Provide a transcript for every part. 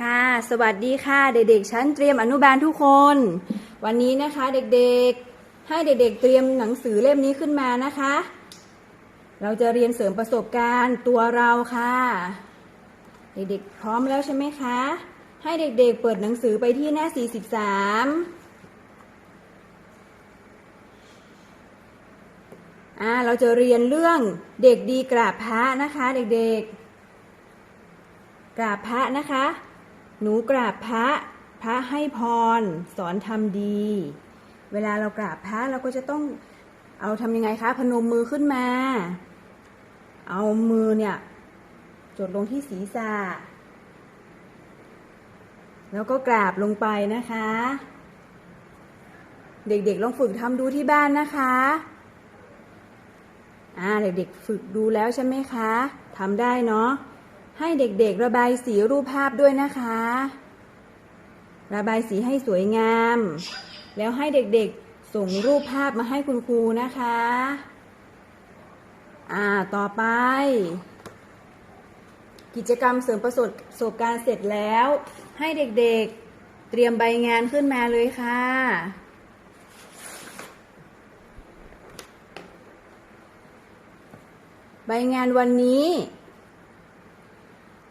ค่ะ สวัสดีค่ะ เด็กๆ ชั้นเตรียมอนุบาลทุกคน วันนี้นะคะเด็กๆ ให้เด็กๆ เตรียมหนังสือเล่มนี้ขึ้นมานะคะ เราจะเรียนเสริมประสบการณ์ตัวเราค่ะ เด็กๆ พร้อมแล้วใช่ไหมคะ ให้เด็กๆ เปิดหนังสือไปที่หน้า 43อ่าเราจะเรียนเรื่องเด็กดีกราบพระนะคะ เด็กๆ กราบพระนะคะ หนูกราบพระ พระให้พร สอนทำดี เวลาเรากราบพระเราก็จะต้องเอาทำยังไงคะ พนมมือขึ้นมา เอามือเนี่ย จดลงที่ศีรษะ แล้วก็กราบลงไปนะคะ เด็กๆลองฝึกทำดูที่บ้านนะคะอ่าเด็กๆฝึกดูแล้วใช่ไหมคะทำได้เนาะ ให้เด็กๆระบายสีรูปภาพด้วยนะคะ ระบายสีให้สวยงาม แล้วให้เด็กๆส่งรูปภาพมาให้คุณครูนะคะ อ่า ต่อไป กิจกรรมเสริมประสบประสบการณ์เสร็จแล้ว ให้เด็กๆเตรียมใบงานขึ้นมาเลยค่ะใบงานวันนี้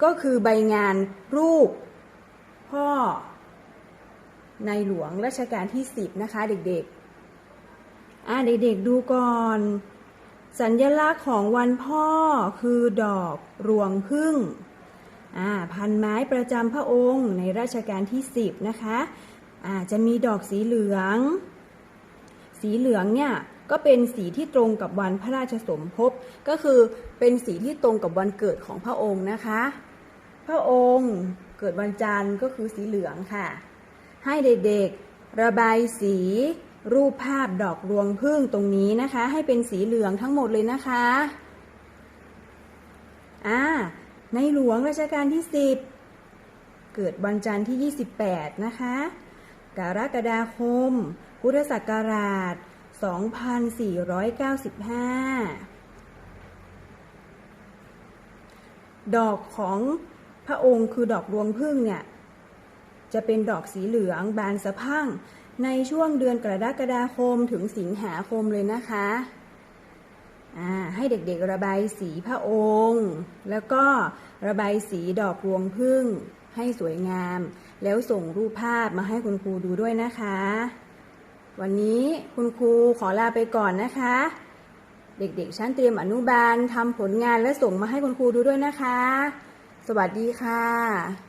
ก็คือใบงานรูปพ่อในหลวงรัชกาลที่ 10 นะคะ เด็กๆ อ่าเด็กๆดูก่อน สัญลักษณ์ของวันพ่อคือดอกรวงพึ่งอ่าพันไม้ประจำพระองค์ในรัชกาลที่ 10 นะคะอ่าจะมีดอกสีเหลือง สีเหลืองเนี่ยก็เป็นสีที่ตรงกับวันพระราชสมภพ ก็คือเป็นสีที่ตรงกับวันเกิดของพระองค์นะคะ พระองค์เกิดวันจันทร์ก็คือสีเหลืองค่ะ ให้เด็กๆระบายสีรูปภาพดอกรวงพึ่งตรงนี้นะคะ ให้เป็นสีเหลืองทั้งหมดเลยนะคะอ่าในหลวงรัชกาลที่ 10 เกิดวันจันทร์ที่ 28 นะคะ กรกฎาคม พุทธศักราช 2495 ดอกของ ระองค์คือดอกรวงพึ่งเนี่ยจะเป็นดอกสีเหลืองบานสะพั่งในช่วงเดือนกรกฎาคมถึงสิงหาคมเลยนะคะให้เด็กๆระบายสีพระองค์ แล้วก็ระบายสีดอกรวงพึ่งให้สวยงาม แล้วส่งรูปภาพมาให้คุณครูดูด้วยนะคะ วันนี้คุณครูขอลาไปก่อนนะคะ เด็กๆชั้นเตรียมอนุบาลทำผลงานและส่งมาให้คุณครูดูด้วยนะคะ สวัสดีค่ะ